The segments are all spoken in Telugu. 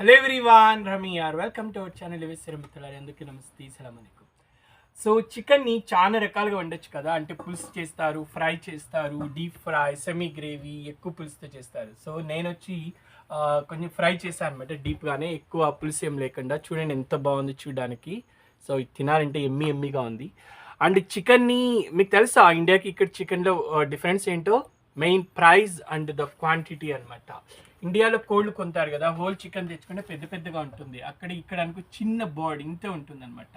Hello everyone Rami are welcome to our channel ఎవరి మిత్రులారు అందుకే నమస్తే సలాం సో చికెన్ని చాలా రకాలుగా వండొచ్చు కదా. అంటే పులుసు చేస్తారు ఫ్రై చేస్తారు డీప్ ఫ్రై సెమీ గ్రేవీ ఎక్కువ పులుసుతో చేస్తారు. సో నేను వచ్చి కొంచెం ఫ్రై చేశాను అనమాట డీప్గానే ఎక్కువ పులుసు ఏం లేకుండా చూడండి ఎంత బాగుంది చూడడానికి. సో ఇది తినాలంటే ఎమ్మి ఎమ్మిగా ఉంది. అండ్ చికెన్ని మీకు తెలుసా ఇండియాకి ఇక్కడ చికెన్లో డిఫరెన్స్ ఏంటో? Main price and the quantity అనమాట ఇండియాలో కోళ్ళు కొంటారు కదా హోల్ చికెన్ తెచ్చుకుంటే పెద్ద పెద్దగా ఉంటుంది. అక్కడ ఇక్కడ అనుకో చిన్న బర్డ్ ఇంతే ఉంటుంది అనమాట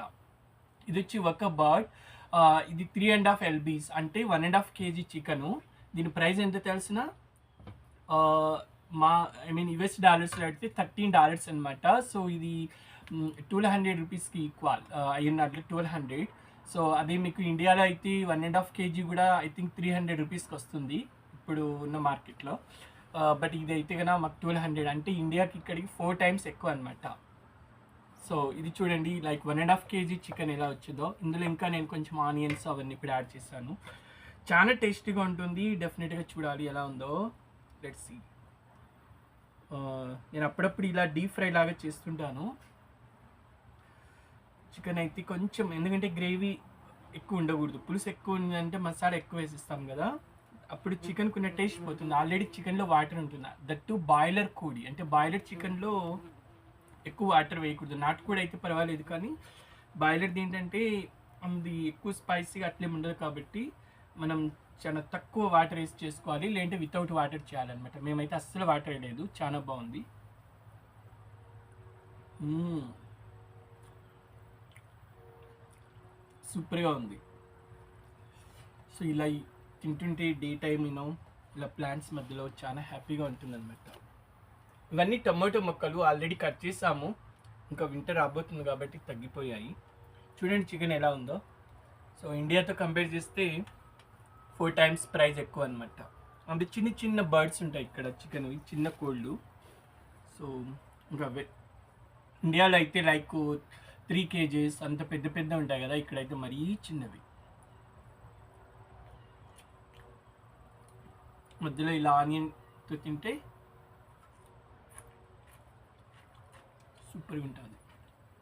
ఇది వచ్చి ఒక బర్డ్ ఇది త్రీ అండ్ హాఫ్ ఎల్బీస్ అంటే one and half KG chicken దీని ప్రైస్ ఎంత తెలిసిన? మా ఐ మీన్ యుఎస్ డాలర్స్లో అయితే థర్టీన్ డాలర్స్ అనమాట సో ఇది ట్వెల్వ్ హండ్రెడ్ రూపీస్కి ఈక్వల్ అయినట్లు ట్వెల్వ్ హండ్రెడ్ సో అదే మీకు ఇండియాలో అయితే వన్ అండ్ హాఫ్ కేజీ కూడా ఐ థింక్ త్రీ హండ్రెడ్ రూపీస్కి వస్తుంది. ఇప్పుడు ఉన్న మార్కెట్లో బట్ ఇది అయితే కన్నా మాకు ట్వెల్వ్ హండ్రెడ్ అంటే ఇండియాకి ఇక్కడికి ఫోర్ టైమ్స్ ఎక్కువ అనమాట సో ఇది చూడండి like one and half KG chicken ఎలా వచ్చిందో. ఇందులో ఇంకా నేను కొంచెం ఆనియన్స్ అవన్నీ కూడా యాడ్ చేశాను. చాలా టేస్టీగా ఉంటుంది. డెఫినెట్గా చూడాలి ఎలా ఉందో. లెట్ సి నేను అప్పుడప్పుడు ఇలా డీప్ ఫ్రై లాగా చేస్తుంటాను. చికెన్ అయితే కొంచెం ఎందుకంటే గ్రేవీ ఎక్కువ ఉండకూడదు. పులుసు ఎక్కువ ఉందంటే మసాలా ఎక్కువ వేసిస్తాం కదా. అప్పుడు చికెన్కి ఉన్న టేస్ట్ పోతుంది. ఆల్రెడీ చికెన్లో వాటర్ ఉంటుంది? దట్టు బాయిలర్ కోడి అంటే బాయిలర్ చికెన్లో ఎక్కువ వాటర్ వేయకూడదు. నాటుకోడి అయితే పర్వాలేదు కానీ బాయిలర్ది ఏంటంటే అది ఎక్కువ స్పైసీగా అట్లే ఉండదు కాబట్టి మనం చాలా తక్కువ వాటర్ వేసి చేసుకోవాలి. లేదంటే వితౌట్ వాటర్ చేయాలన్నమాట. మేమైతే అస్సలు వాటర్ వేయలేదు. చాలా బాగుంది. Hmm. సూపర్గా ఉంది. సో ఇలా ఈ- తింటుంటే డే టైం యూనో ఇలా ప్లాంట్స్ మధ్యలో చాలా హ్యాపీగా ఉంటుంది అనమాట ఇవన్నీ టమాటో మొక్కలు ఆల్రెడీ కట్ చేసాము. ఇంకా వింటర్ రాబోతుంది కాబట్టి తగ్గిపోయాయి. చూడండి చికెన్ ఎలా ఉందో. సో ఇండియాతో కంపేర్ చేస్తే ఫోర్ టైమ్స్ ప్రైస్ ఎక్కువ అనమాట అంటే చిన్న చిన్న బర్డ్స్ ఉంటాయి ఇక్కడ చికెన్వి చిన్న కోళ్ళు. సో ఇంకా ఇండియాలో అయితే లైక్ త్రీ కేజీస్ అంత పెద్ద పెద్ద ఉంటాయి కదా ఇక్కడైతే మరీ చిన్నవి. మధ్యలో ఇలా ఆనియన్తో తింటే సూపర్గా ఉంటుంది.